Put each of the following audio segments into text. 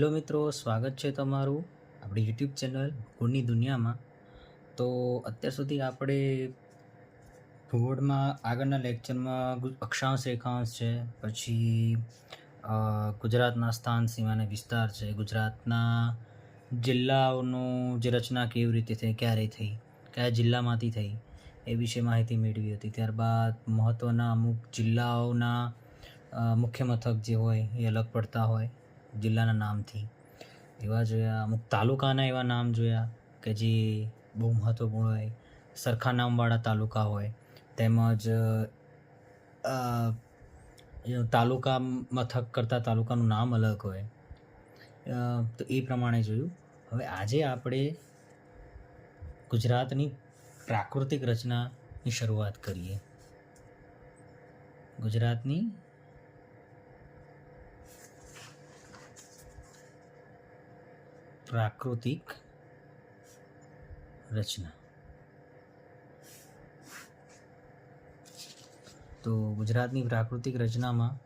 Hello મિત્રો, સ્વાગત છે તમારું આપણી યુટ્યુબ ચેનલ ગુણની દુનિયામાં. તો અત્યાર સુધી આપણે ભૂગોળમાં આગળના લેક્ચરમાં અક્ષાંશ રેખાંશ છે, પછી ગુજરાતના સ્થાન સીમાને વિસ્તાર છે, ગુજરાતના જિલ્લાઓનું જે રચના કેવી રીતે થઈ, ક્યારે થઈ, કયા જિલ્લામાંથી થઈ, એ વિશે માહિતી મેળવી હતી. ત્યારબાદ મહત્ત્વના અમુક જિલ્લાઓના મુખ્ય મથક જે હોય એ અલગ પડતા હોય. જિલ્લાના નામથી. એવા જોયા, અમુક તાલુકાના એવા નામ જોયા કે જે બહુ મહત્ત્વપૂર્ણ હોય. સરખા નામવાળા તાલુકા હોય. તેમજ તાલુકા મથક કરતાં તાલુકાનું નામ અલગ હોય. તો એ પ્રમાણે જોયું. હવે આજે આપણે ગુજરાતની પ્રાકૃતિક રચનાની શરૂઆત કરીએ. ગુજરાતની પ્રાકૃતિક રચના. તો ગુજરાતની પ્રાકૃતિક રચનામાં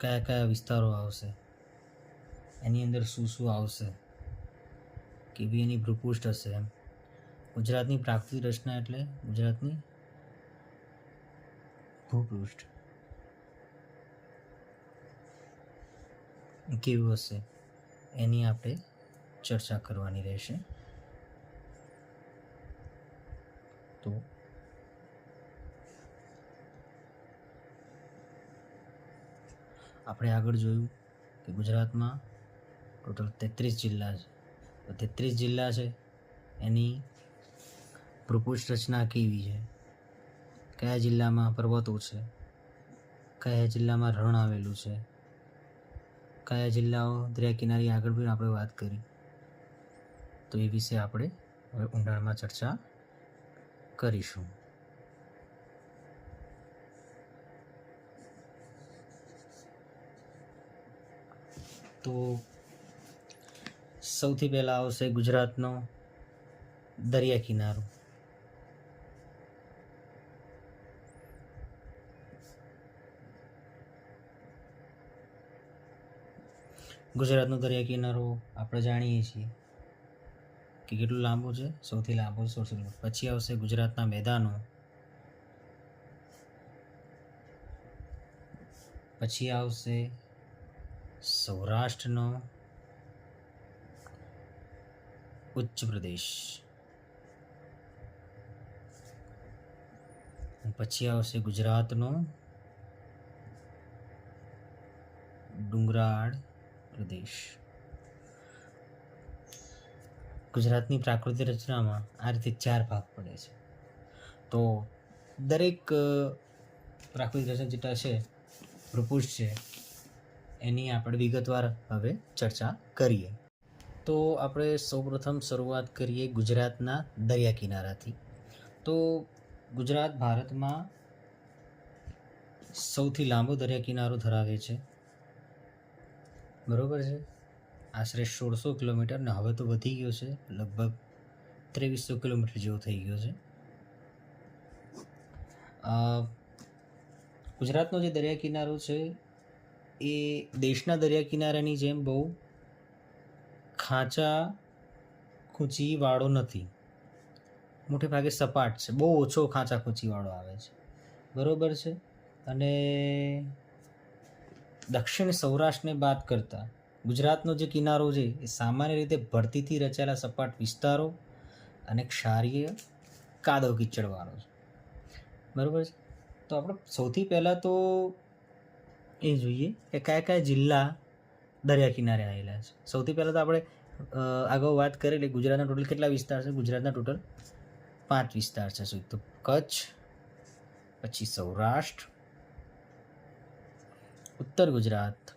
કયા કયા વિસ્તારો આવશે? એની અંદર શું શું આવશે? કેવી એની ભૂપૃષ્ઠ હશે એમ? ગુજરાતની પ્રાકૃતિક રચના એટલે ગુજરાતની ભૂપૃષ્ઠ કેવું હશે? એની આપણે ચર્ચા કરવાની રહેશે. તો આપણે આગળ જોયું કે ગુજરાતમાં ટોટલ તેત્રીસ જિલ્લા છે. તો તેત્રીસ જિલ્લા છે. એની પ્રપોસ્ટ રચના કેવી છે? કયા જિલ્લામાં પર્વતો છે? કયા જિલ્લામાં રણ આવેલું છે? કયા જિલ્લાઓ દરિયા કિનારી આગળ પણ આપણે વાત કરી? તો એ વિશે આપણે હવે ઊંડાણમાં ચર્ચા કરીશું. તો સૌથી પહેલાં આવશે ગુજરાતનો દરિયા કિનારો ગુજરાતનો દરિયા કિનારો આપણે જાણીએ છીએ કે કેટલું લાંબુ છે? સૌથી લાંબો સોળસો કિલોમીટર. પછી આવશે ગુજરાતના મેદાનો. પછી આવશે સૌરાષ્ટ્રનો ઉચ્ચ પ્રદેશ. પછી આવશે ગુજરાતનો ડુંગરાળ. પ્રદેશ. ગુજરાતની પ્રાકૃતિક રચનામાં આ રીતે ચાર ભાગ પડે છે. તો દરેક પ્રાકૃતિક રચના જેટલા છે ભૂપૃષ્ઠ છે, એની આપણે વિગતવાર હવે ચર્ચા કરીએ. તો આપણે સૌપ્રથમ શરૂઆત કરીએ ગુજરાતના દરિયા કિનારાથી. તો ગુજરાત ભારતમાં સૌથી લાંબો દરિયા કિનારો ધરાવે છે. બરોબર છે? આશરે સોળસો કિલોમીટર ને હવે તો વધી ગયો છે, લગભગ ત્રેવીસો કિલોમીટર જેવો થઈ ગયો છે. ગુજરાતનો જે દરિયા કિનારો છે, એ દેશના દરિયા કિનારાની જેમ બહુ ખાંચા, ખૂંચીવાળો નથી. મોટે ભાગે સપાટ છે, બહુ ઓછો ખાંચા, ખૂંચીવાળો આવે છે. બરોબર છે? અને દક્ષિણ સૌરાષ્ટ્રને બાદ કરતાં ગુજરાતનો જે કિનારો છે, એ સામાન્ય રીતે ભરતીથી રચાયેલા સપાટ વિસ્તારો અને ક્ષારીય કાદવ કીચડવાળો છે. બરાબર છે? તો આપણે સૌથી પહેલાં તો એ જોઈએ કે કયા કયા જિલ્લા દરિયા કિનારે આવેલા છે. સૌથી પહેલાં તો આપણે આગળ વાત કરેલી ગુજરાતના ટોટલ કેટલા વિસ્તાર છે? ગુજરાતના ટોટલ પાંચ વિસ્તાર છે. શું તો કચ્છ, પછી સૌરાષ્ટ્ર ઉત્તર ગુજરાત.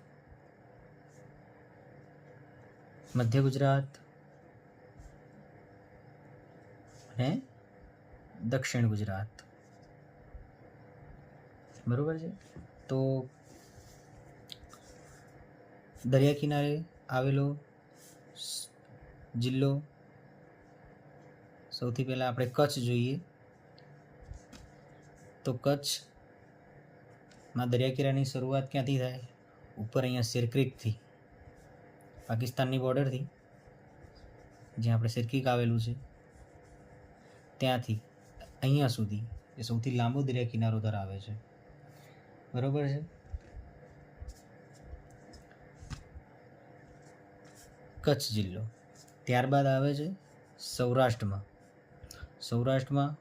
મધ્ય ગુજરાત. અને દક્ષિણ ગુજરાત. બરોબર છે? તો દરિયા કિનારે આવેલો જિલ્લો સૌથી પહેલાં આપણે કચ્છ જોઈએ. તો કચ્છમાં દરિયા કિનારાની શરૂઆત ક્યાંથી થાય? ઉપર અહીંયા સિરક્રિકથી પાકિસ્તાનની બોર્ડરથી, જ્યાં આપણે સિરક્રીક આવેલું છે. ત્યાંથી, અહીંયા સુધી એ સૌથી લાંબો દરિયા કિનારો ધરાવે છે. બરોબર છે? કચ્છ જિલ્લો. ત્યારબાદ આવે છે સૌરાષ્ટ્રમાં. સૌરાષ્ટ્રમાં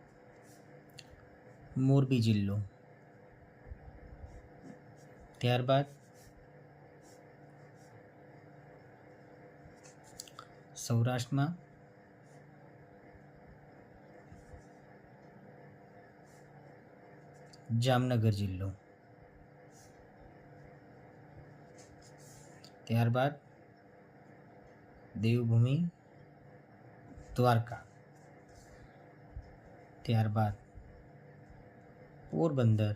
મોરબી જિલ્લો. ત્યારબાદ સૌરાષ્ટ્રમાં જામનગર જિલ્લો. ત્યારબાદ દેવભૂમિ દ્વારકા. ત્યારબાદ પોરબંદર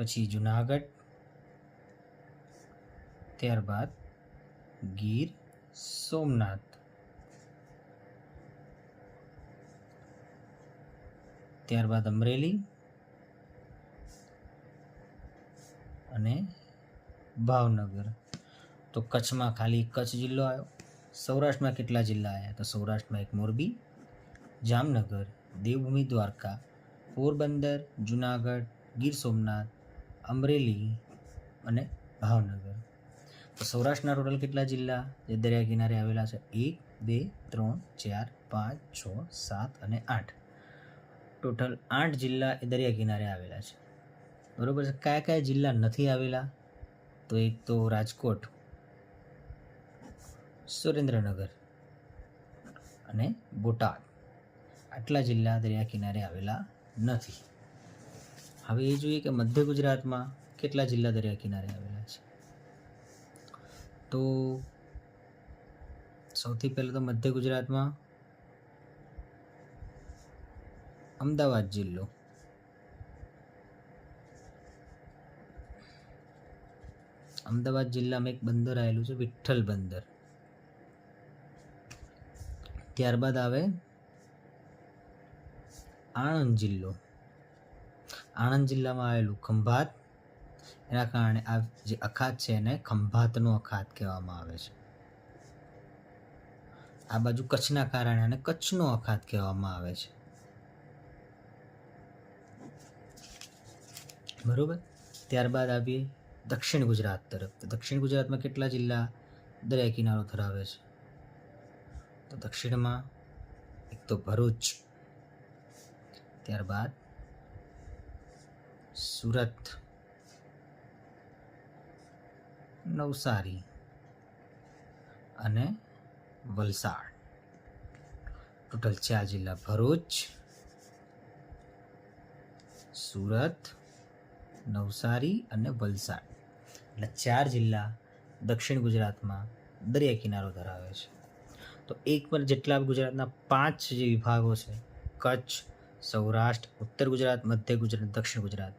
પછી જુનાગઢ, ત્યારબાદ ગીર, સોમનાથ. ત્યારબાદ અમરેલી અને ભાવનગર. તો કચ્છમાં ખાલી કચ્છ જિલ્લો આવ્યો. સૌરાષ્ટ્રમાં કેટલા જિલ્લા આવ્યા? તો સૌરાષ્ટ્રમાં એક મોરબી, જામનગર, દેવભૂમિ દ્વારકા, પોરબંદર, જુનાગઢ, ગીર સોમનાથ અમરેલી અને ભાવનગર. તો સૌરાષ્ટ્રના ટોટલ કેટલા જિલ્લા જે દરિયા કિનારે આવેલા છે? એક, બે, ત્રણ, ચાર, પાંચ, છ, સાત અને આઠ. ટોટલ આઠ જિલ્લા એ દરિયા કિનારે આવેલા છે. બરોબર છે? કયા કયા જિલ્લા નથી આવેલા? તો એક તો રાજકોટ, સુરેન્દ્રનગર અને બોટાદ. આટલા જિલ્લા દરિયા કિનારે આવેલા નથી. હવે એ જોઈએ કે મધ્ય ગુજરાતમાં કેટલા જિલ્લા દરિયા કિનારે આવેલા છે. તો સૌથી પહેલાં તો મધ્ય ગુજરાતમાં અમદાવાદ જિલ્લો. અમદાવાદ જિલ્લામાં એક બંદર આવેલું છે, વિઠ્ઠલ બંદર. ત્યારબાદ આવે આણંદ જિલ્લો. આણંદ જિલ્લામાં આવેલું ખંભાત. એના કારણે આ જે અખાત છે એને ખંભાતનો અખાત કહેવામાં આવે છે. આ બાજુ કચ્છના કારણે આને કચ્છનો અખાત કહેવામાં આવે છે. બરોબર? ત્યારબાદ આવીએ દક્ષિણ ગુજરાત તરફ. તો દક્ષિણ ગુજરાતમાં કેટલા જિલ્લા દરિયા કિનારો ધરાવે છે? તો દક્ષિણમાં એક તો ભરૂચ. ત્યારબાદ સુરત. નવસારી અને વલસાડ. ટોટલ ચાર જિલ્લા ભરૂચ, સુરત, નવસારી અને વલસાડ. એટલે ચાર જિલ્લા દક્ષિણ ગુજરાતમાં દરિયા કિનારો ધરાવે છે. તો એક પર જેટલા ગુજરાતના પાંચ જે વિભાગો છે, કચ્છ, સૌરાષ્ટ્ર, ઉત્તર ગુજરાત, મધ્ય ગુજરાત, દક્ષિણ ગુજરાત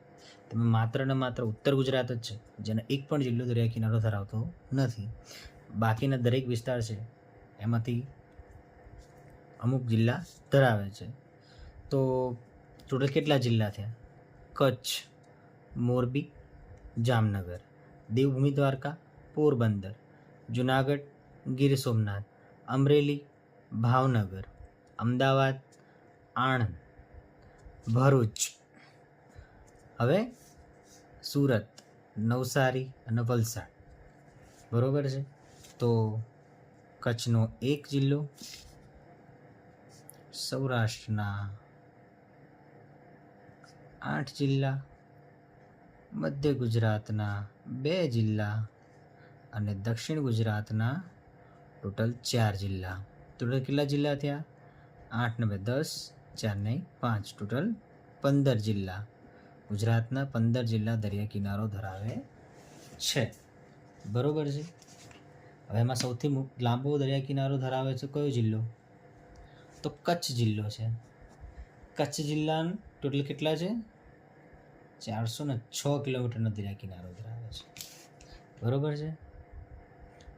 તેમાં માત્ર ને માત્ર ઉત્તર ગુજરાત જ છે, જેનો એક પણ જિલ્લો દરિયા કિનારો ધરાવતો નથી. બાકીના દરેક વિસ્તાર છે, એમાંથી અમુક જિલ્લા ધરાવે છે. તો ટોટલ કેટલા જિલ્લા થયા કચ્છ, મોરબી, જામનગર, દેવભૂમિ દ્વારકા, પોરબંદર, જુનાગઢ, ગીર સોમનાથ, અમરેલી, ભાવનગર, અમદાવાદ, આણંદ, ભરૂચ. હવે સુરત, નવસારી અને વલસાડ. બરોબર છે? તો કચ્છનો એક જિલ્લો, સૌરાષ્ટ્રના આઠ જિલ્લા, મધ્ય ગુજરાતના બે જિલ્લા અને દક્ષિણ ગુજરાતના ટોટલ ચાર જિલ્લા. ટોટલ કેટલા જિલ્લા થયા? આઠ ને બે દસ, ચાર ને પાંચ. ટોટલ પંદર જિલ્લા. ગુજરાતના પંદર જિલ્લા દરિયા કિનારો ધરાવે છે. બરોબર છે? હવે એમાં સૌથી લાંબો દરિયા કિનારો ધરાવે છે કયો જિલ્લો? તો કચ્છ જિલ્લો છે. કચ્છ જિલ્લા ટોટલ કેટલા છે? ચારસો ને છ કિલોમીટરનો દરિયા કિનારો ધરાવે છે. બરોબર છે?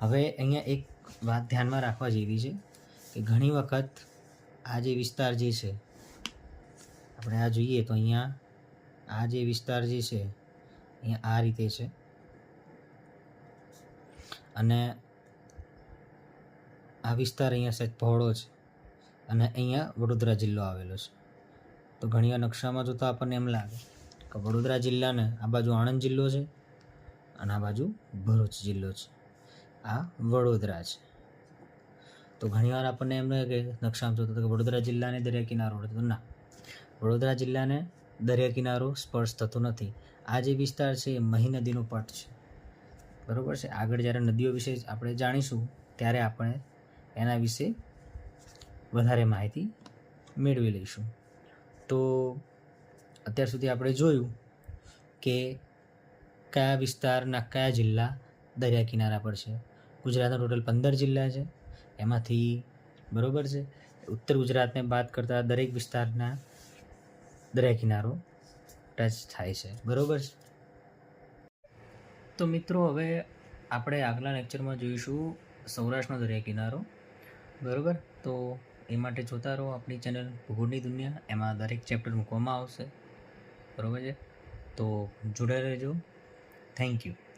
હવે અહીંયા એક વાત ધ્યાનમાં રાખવા જેવી છે કે ઘણી વખત આ જે વિસ્તાર જે છે, આપણે આ જોઈએ તો અહીંયા આ જે વિસ્તાર જે છે અહીંયા આ રીતે છે. અને આ વિસ્તાર અહીંયા સહેજ પહોળો છે અને અહીંયા વડોદરા જિલ્લો આવેલો છે. તો ઘણીવાર નકશામાં જોતા આપણને એમ લાગે કે વડોદરા જિલ્લાને આ બાજુ આણંદ જિલ્લો છે અને આ બાજુ ભરૂચ જિલ્લો છે. આ વડોદરા છે. તો ઘણીવાર આપણને એમ લાગે કે નકશામાં જોતા કે વડોદરા જિલ્લાને દરિયા કિનારો તો ના, વડોદરા જિલ્લાને દરિયા કિનારો સ્પર્શ થતો નથી. આ જે વિસ્તાર છે એ મહી નદીનો પટ છે. બરાબર છે? આગળ જ્યારે નદીઓ વિશે આપણે જાણીશું, ત્યારે આપણે એના વિશે વધારે માહિતી મેળવી લઈશું. તો અત્યાર સુધી આપણે જોયું કે કયા વિસ્તારના કયા જિલ્લા દરિયા કિનારા પર છે. ગુજરાતના ટોટલ પંદર જિલ્લા છે. એમાંથી બરાબર છે? ઉત્તર ગુજરાતને બાદ કરતાં દરેક વિસ્તારના દરિયા કિનારો ટચ થાય છે. બરોબર છે? તો મિત્રો, હવે આપણે આગલા લેક્ચરમાં જોઈશું સૌરાષ્ટ્રનો દરિયા કિનારો બરોબર? તો એ માટે જોતા રહો આપણી ચેનલ ભૂગોળની દુનિયા. એમાં દરેક ચેપ્ટર મૂકવામાં આવશે. બરોબર છે? તો જોડાઈ રહેજો. Thank you